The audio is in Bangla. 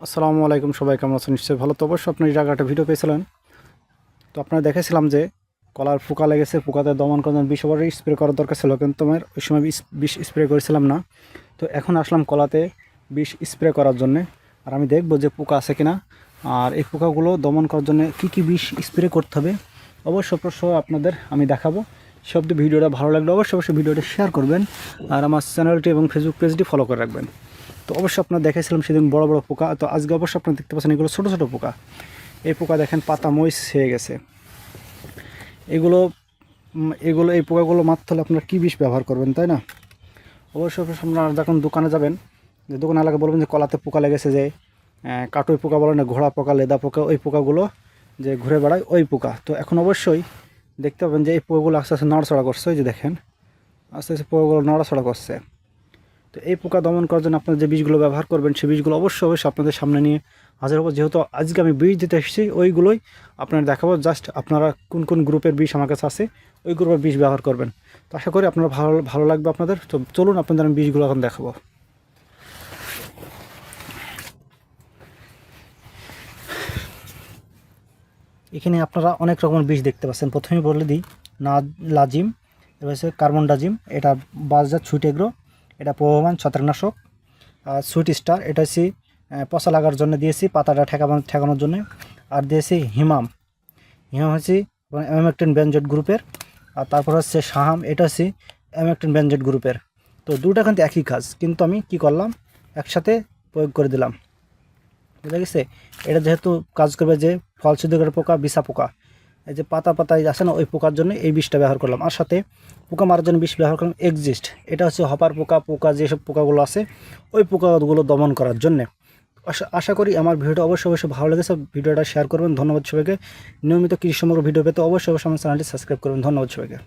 আসসালামু আলাইকুম সবাই, কেমন আছেন? নিশ্চয়ই ভালো। তো অবশ্যই আপনি জায়গাটা ভিডিও পেয়েছিলেন, তো আপনারা দেখেছিলাম যে কলার পোকা লেগেছে, পোকাতে দমন করার বিষ ওভার স্প্রে করার দরকার ছিল, কিন্তু আমার ওই সময় বিষ- স্প্রে করেছিলাম না। তো এখন আসলাম কলাতে বিষ স্প্রে করার জন্যে, আর আমি দেখব যে পোকা আছে কিনা। আর এই পোকাগুলো দমন করার জন্য কী কী বিষ স্প্রে করতে হবে অবশ্য অবশ্য আপনাদের আমি দেখাবো। সব ভিডিওটা ভালো লাগলে অবশ্যই অবশ্যই ভিডিওটা শেয়ার করবেন, আর আমার চ্যানেলটি এবং ফেসবুক পেজটি ফলো করে রাখবেন। তো অবশ্যই আপনার দেখেছিলাম সেদিন বড় বড় পোকা। তো আজকে অবশ্যই আপনারা দেখতে পাচ্ছেন এগুলো ছোটো ছোটো পোকা। এই পোকা দেখেন, পাতা মইস হয়ে গেছে। এগুলো এগুলো, এই পোকাগুলো মারতে হলে আপনারা কী বিষ ব্যবহার করবেন, তাই না? অবশ্যই আপনারা যখন দোকানে যাবেন, যে দোকানে এলাকা বলবেন যে কলাতে পোকা লেগেছে যে কাটুই পোকা বলে না, ঘোড়া পোকা, লেদা পোকা, ওই পোকাগুলো যে ঘুরে বেড়ায়, ওই পোকা। তো এখন অবশ্যই দেখতে পাবেন যে এই পোকাগুলো আস্তে আস্তে নড়াচড়া করছে, ওই যে দেখেন। আস্তে আস্তে পোকাগুলো নড়াচড়া করছে। তো এই পোকা দমন করার জন্য আপনারা যে বীজগুলো ব্যবহার করবেন সেই বীজগুলো অবশ্যই অবশ্যই আপনাদের সামনে নিয়ে হাজির হব। যেহেতু আজকে আমি বীজ দিতে এসেছি, ওইগুলোই আপনারা দেখাবো। জাস্ট আপনারা কোন কোন গ্রুপের বীজ আমার কাছে আছে, ওই গ্রুপের বীজ ব্যবহার করবেন। তো আশা করি আপনারা ভালো ভালো লাগবে আপনাদের। তো চলুন, আপনাদের আমি বীজগুলো এখন দেখাবো। এখানে আপনারা অনেক রকমের বীজ দেখতে পাচ্ছেন। প্রথমে বলে দিই, না, লাজিম এবার হচ্ছে কার্বন ডাজিম, এটা বাজার সুইট এগ্রো এটা প্রবহমান ছত্রাকনাশক। আর সুইট স্টার, এটা হচ্ছে পচা লাগার জন্য দিয়েছি, পাতাটা ঠেকানো ঠেকানোর জন্য। আর দিয়েছি হিমাম। হিমাম হচ্ছে এমএকটেন ব্যানজেট গ্রুপের আর তারপর হচ্ছে সাহাম এটা হচ্ছে এমএকটেন ব্যানজেট গ্রুপের তো দুটা কিন্তু একই কাজ, কিন্তু আমি কি করলাম? একসাথে প্রয়োগ করে দিলাম। বুঝা গেছে? এটা যেহেতু কাজ করবে যে ফল পোকা বিষা পোকা। এই যে পাতা পাতা আছে না, ওই পোকার জন্য এই বিষটা ব্যবহার করলাম। আর সাথে পোকা মারার জন্য বিষ ব্যবহার করলাম এক্সিস্ট এটা হচ্ছে হপার পোকা পোকা যেসব পোকাগুলো আছে, ওই পোকাগুলো দমন করার জন্যে। আশা করি আমার ভিডিওটা অবশ্যই অবশ্যই ভালো লেগেছে। ভিডিওটা শেয়ার করবেন। ধন্যবাদ সবাইকে। নিয়মিত কৃষি সমগ্র ভিডিও পেতে অবশ্যই অবশ্যই আমার চ্যানেলটি সাবস্ক্রাইব করবেন। ধন্যবাদ সবাইকে।